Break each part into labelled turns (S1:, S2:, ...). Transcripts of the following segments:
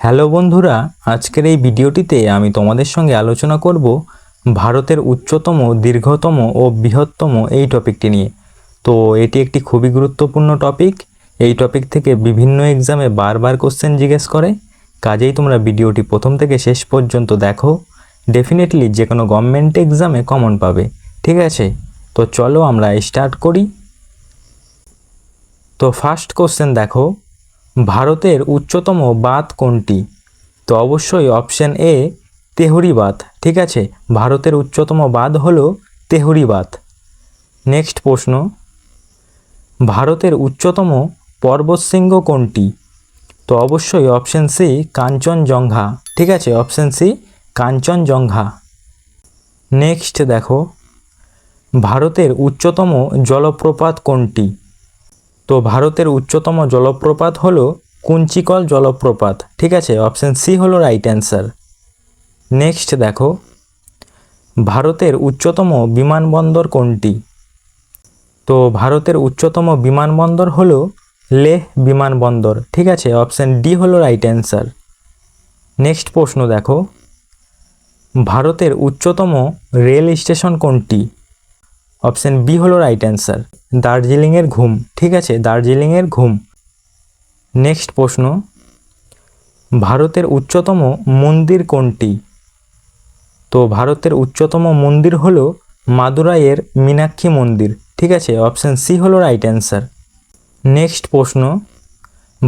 S1: Hello বন্ধুরা, আজকের এই ভিডিওটিতে আমি তোমাদের সঙ্গে আলোচনা করব ভারতের উচ্চতম, দীর্ঘতম ও বৃহত্তম এই টপিকটি নিয়ে। তো এটি একটি খুবই গুরুত্বপূর্ণ টপিক। এই টপিক থেকে বিভিন্ন এক্সামে বারবার কোশ্চেন জিজ্ঞেস করে। কাজেই তোমরা ভিডিওটি প্রথম থেকে শেষ পর্যন্ত দেখো। ডেফিনেটলি যে কোনো গভর্নমেন্ট এক্সামে কমন পাবে, ঠিক আছে? তো চলো আমরা স্টার্ট করি। তো ফার্স্ট কোশ্চেন দেখো। ভারতের উচ্চতম বাঁধ কোনটি? তো অবশ্যই অপশন এ তেহরি বাঁধ। ঠিক আছে, ভারতের উচ্চতম বাঁধ হল তেহরি বাঁধ। নেক্সট প্রশ্ন। ভারতের উচ্চতম পর্বতশৃঙ্গ কোনটি? তো অবশ্যই অপশন সি কাঞ্চনজঙ্ঘা। ঠিক আছে অপশন সি কাঞ্চনজঙ্ঘা। নেক্সট দেখো। ভারতের উচ্চতম জলপ্রপাত কোনটি? তো ভারতের উচ্চতম জলপ্রপাত হলো কুঞ্চিকল জলপ্রপাত। ঠিক আছে অপশন সি হলো রাইট অ্যান্সার নেক্সট দেখো, ভারতের উচ্চতম বিমানবন্দর কোনটি? তো ভারতের উচ্চতম বিমানবন্দর হলো লেহ বিমানবন্দর। ঠিক আছে অপশন ডি হলো রাইট অ্যান্সার নেক্সট প্রশ্ন দেখো, ভারতের উচ্চতম রেল স্টেশন কোনটি? অপশন বি হলো রাইট অ্যান্সার দার্জিলিংয়ের ঘুম। ঠিক আছে, দার্জিলিংয়ের ঘুম। নেক্সট প্রশ্ন। ভারতের উচ্চতম মন্দির কোনটি? তো ভারতের উচ্চতম মন্দির হল মাদুরাইয়ের মীনাক্ষী মন্দির। ঠিক আছে অপশন সি হলো রাইট অ্যান্সার নেক্সট প্রশ্ন।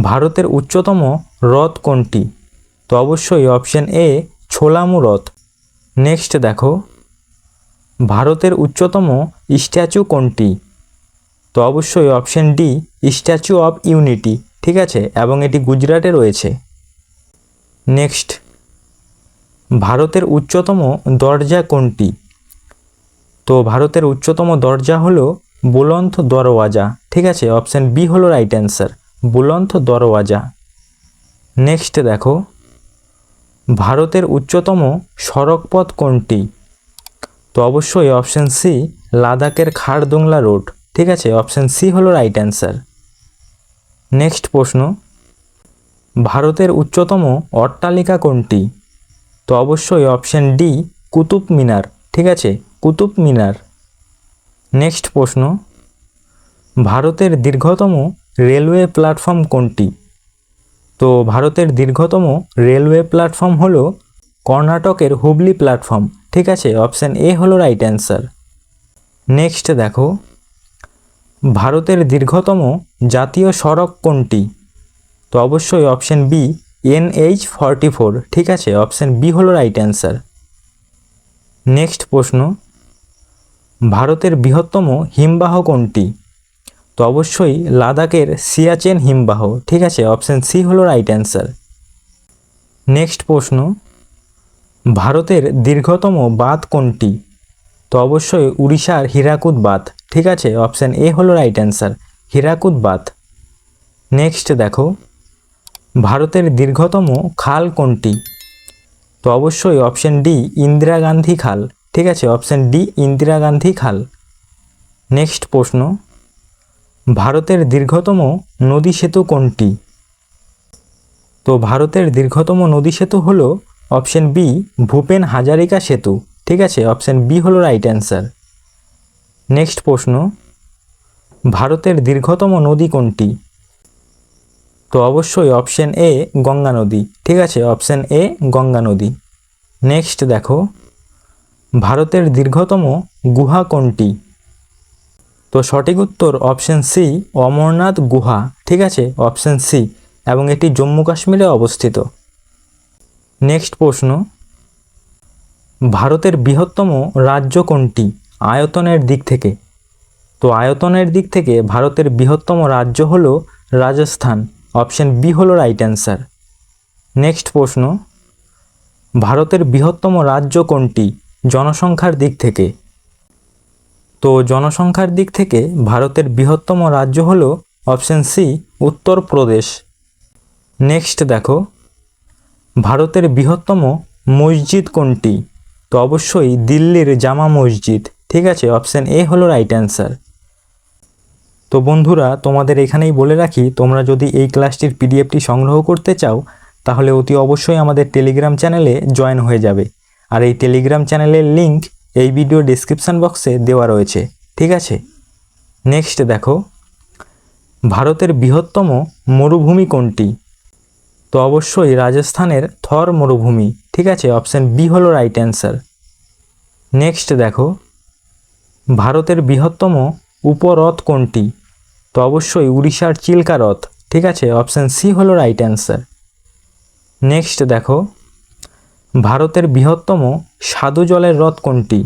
S1: ভারতের উচ্চতম হ্রদ কোনটি? তো অবশ্যই অপশন এ ছোলামু হ্রদ। নেক্সট দেখো। ভারতের উচ্চতম স্ট্যাচু কোনটি? তো অবশ্যই option D, statue of unity, ঠিক আছে? এবং এটি গুজরাটে রয়েছে। নেক্সট। ভারতের উচ্চতম দরজা কোনটি? তো ভারতের উচ্চতম দরজা হলো বুলন্দ দরওয়াজা, ঠিক আছে? অপশান বি হলো right answer, Buland Darwaza. Next দেখো। ভারতের উচ্চতম সড়কপথ কোনটি? তো অবশ্যই অপশন সি লাদাখের খারদুংলা রোড ঠিক আছে অপশন সি হলো রাইট অ্যান্সার নেক্সট প্রশ্ন, ভারতের উচ্চতম অট্টালিকা কোনটি? তো অবশ্যই অপশন ডি কুতুব মিনার। ঠিক আছে, কুতুব মিনার। নেক্সট প্রশ্ন, ভারতের দীর্ঘতম রেলওয়ে প্ল্যাটফর্ম কোনটি? তো ভারতের দীর্ঘতম রেলওয়ে প্ল্যাটফর্ম হলো কর্ণাটকের হুবলি প্ল্যাটফর্ম ঠিক আছে অপশান এ হলো রাইট অ্যান্সার নেক্সট দেখো, ভারতের দীর্ঘতম জাতীয় সড়ক কোনটি? তো অবশ্যই option B N H forty four ঠিক আছে অপশান বি হলো রাইট অ্যান্সার নেক্সট প্রশ্ন, ভারতের বৃহত্তম হিমবাহ কোনটি? তো অবশ্যই লাদাখের সিয়াচেন হিমবাহ, ঠিক আছে অপশান সি হলো রাইট অ্যান্সার নেক্সট প্রশ্ন ভারতের দীর্ঘতম বাঁধ কোনটি? তো অবশ্যই উড়িষ্যার হীরাকুদ বাঁধ। ঠিক আছে অপশান এ হলো রাইট অ্যান্সার হীরাকুদ বাঁধ। নেক্সট দেখো, ভারতের দীর্ঘতম খাল কোনটি? তো অবশ্যই অপশান ডি ইন্দিরা গান্ধী খাল। ঠিক আছে অপশান ডি ইন্দিরা গান্ধী খাল। নেক্সট প্রশ্ন, ভারতের দীর্ঘতম নদী সেতু কোনটি? তো ভারতের দীর্ঘতম নদী সেতু হলো অপশন বি, ভূপেন হাজারিকা সেতু। ঠিক আছে, অপশন বি হলো রাইট অ্যান্সার নেক্সট প্রশ্ন, ভারতের দীর্ঘতম নদী কোনটি? তো অবশ্যই অপশন এ, গঙ্গা নদী। ঠিক আছে, অপশন এ, গঙ্গা নদী। নেক্সট দেখো, ভারতের দীর্ঘতম গুহা কোনটি? তো সঠিক উত্তর অপশন সি, অমরনাথ গুহা। ঠিক আছে, অপশন সি, এবং এটি জম্মু কাশ্মীরে অবস্থিত। নেক্সট প্রশ্ন। ভারতের বৃহত্তম রাজ্য কোনটি? আয়তনের দিক থেকে। তো আয়তনের দিক থেকে ভারতের বৃহত্তম রাজ্য হলো রাজস্থান। অপশন বি হলো রাইট অ্যান্সার। নেক্সট প্রশ্ন। ভারতের বৃহত্তম রাজ্য কোনটি? জনসংখ্যার দিক থেকে। তো জনসংখ্যার দিক থেকে ভারতের বৃহত্তম রাজ্য হলো অপশন সি, উত্তরপ্রদেশ। নেক্সট দেখো। ভারতের বৃহত্তম মসজিদ কোনটি? তো অবশ্যই দিল্লির জামা মসজিদ। ঠিক আছে অপশান এ হলো রাইট অ্যান্সার তো বন্ধুরা, তোমাদের এখানেই বলে রাখি, তোমরা যদি এই ক্লাসটির পিডিএফটি সংগ্রহ করতে চাও, তাহলে অতি অবশ্যই আমাদের টেলিগ্রাম চ্যানেলে জয়েন হয়ে যাবে। আর এই টেলিগ্রাম চ্যানেলের লিংক এই ভিডিও ডিসক্রিপশান বক্সে দেওয়া রয়েছে। ঠিক আছে? নেক্সট দেখো, ভারতের বৃহত্তম মরুভূমি কোনটি? তো অবশ্যই রাজস্থানের থর মরুভূমি, ঠিক আছে? অপশান বি হলো রাইট অ্যান্সার নেক্সট দেখো, ভারতের বৃহত্তম উপহ্রদ কোনটি? তো অবশ্যই উড়িষ্যার চিল্কা হ্রদ ঠিক আছে? অপশান সি হলো রাইট অ্যান্সার নেক্সট দেখো, ভারতের বৃহত্তম স্বাদু জলের হ্রদ কোনটি?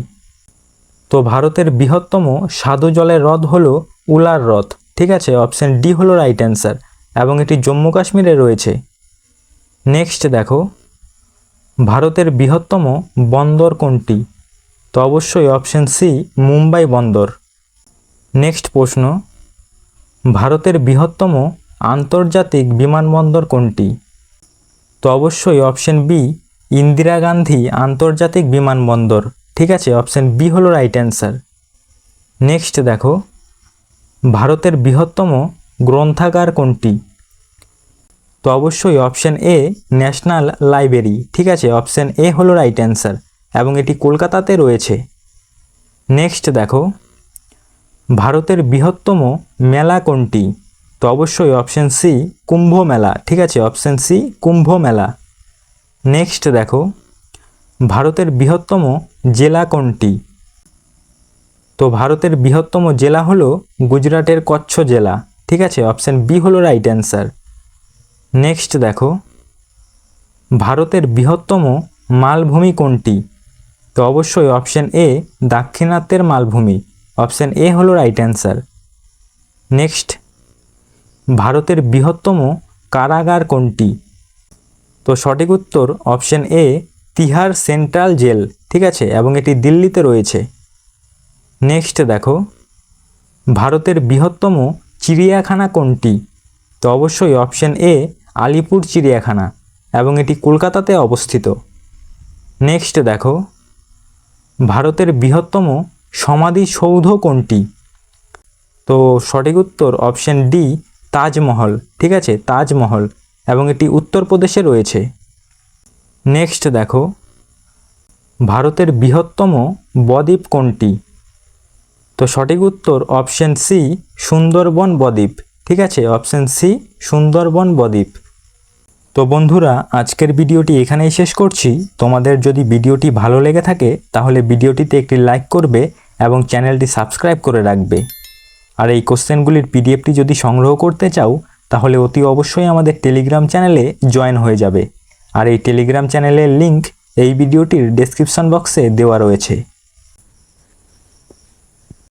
S1: তো ভারতের বৃহত্তম স্বাদু জলের হ্রদ হলো উলার হ্রদ ঠিক আছে? অপশান ডি হলো রাইট অ্যান্সার এবং এটি জম্মু কাশ্মীরে রয়েছে। নেক্সট দেখো, ভারতের বৃহত্তম বন্দর কোনটি? তো অবশ্যই অপশান সি মুম্বাই বন্দর। নেক্সট প্রশ্ন, ভারতের বৃহত্তম আন্তর্জাতিক বিমানবন্দর কোনটি? তো অবশ্যই অপশান বি ইন্দিরা গান্ধী আন্তর্জাতিক বিমানবন্দর। ঠিক আছে অপশান বি হলো রাইট অ্যান্সার নেক্সট দেখো, ভারতের বৃহত্তম গ্রন্থাগার কোনটি? তো অবশ্যই অপশান এ ন্যাশনাল লাইব্রেরি ঠিক আছে? অপশান এ হলো রাইট অ্যান্সার এবং এটি কলকাতাতে রয়েছে। নেক্সট দেখো, ভারতের বৃহত্তম মেলা কোনটি? তো অবশ্যই অপশান সি কুম্ভ মেলা, ঠিক আছে? অপশান সি কুম্ভ মেলা। নেক্সট দেখো, ভারতের বৃহত্তম জেলা কোনটি? তো ভারতের বৃহত্তম জেলা হলো গুজরাটের কচ্ছ জেলা, ঠিক আছে? অপশান বি হলো রাইট অ্যান্সার নেক্সট দেখো। ভারতের বৃহত্তম মালভূমি কোনটি? তো অবশ্যই অপশান এ দাক্ষিণাত্যের মালভূমি। অপশান এ হলো রাইট অ্যান্সার নেক্সট ভারতের বৃহত্তম কারাগার কোনটি? তো সঠিক উত্তর option A Tihar central jail, ঠিক আছে? এবং এটি দিল্লিতে রয়েছে। নেক্সট দেখো, ভারতের বৃহত্তম চিড়িয়াখানা কোনটি? তো অবশ্যই অপশান এ আলিপুর চিড়িয়াখানা এবং এটি কলকাতাতে অবস্থিত। নেক্সট দেখো, ভারতের বৃহত্তম সমাধিসৌধ কোনটি? তো সঠিক উত্তর অপশান ডি তাজমহল, ঠিক আছে? তাজমহল, এবং এটি উত্তরপ্রদেশে রয়েছে। নেক্সট দেখো, ভারতের বৃহত্তম বদ্বীপ কোনটি? তো সঠিক উত্তর অপশান সি সুন্দরবন বদ্বীপ, ঠিক আছে? অপশান সি সুন্দরবন বদ্বীপ। তো বন্ধুরা, আজকের ভিডিওটি এখানেই শেষ করছি। তোমাদের যদি ভিডিওটি ভালো লেগে থাকে, তাহলে ভিডিওটিতে একটি লাইক করবে এবং চ্যানেলটি সাবস্ক্রাইব করে রাখবে। আর এই কোশ্চেনগুলির পিডিএফটি যদি সংগ্রহ করতে চাও, তাহলে অতি অবশ্যই আমাদের টেলিগ্রাম চ্যানেলে জয়েন হয়ে যাবে। আর এই টেলিগ্রাম চ্যানেলের লিংক এই ভিডিওটির ডেসক্রিপশন বক্সে দেওয়া রয়েছে।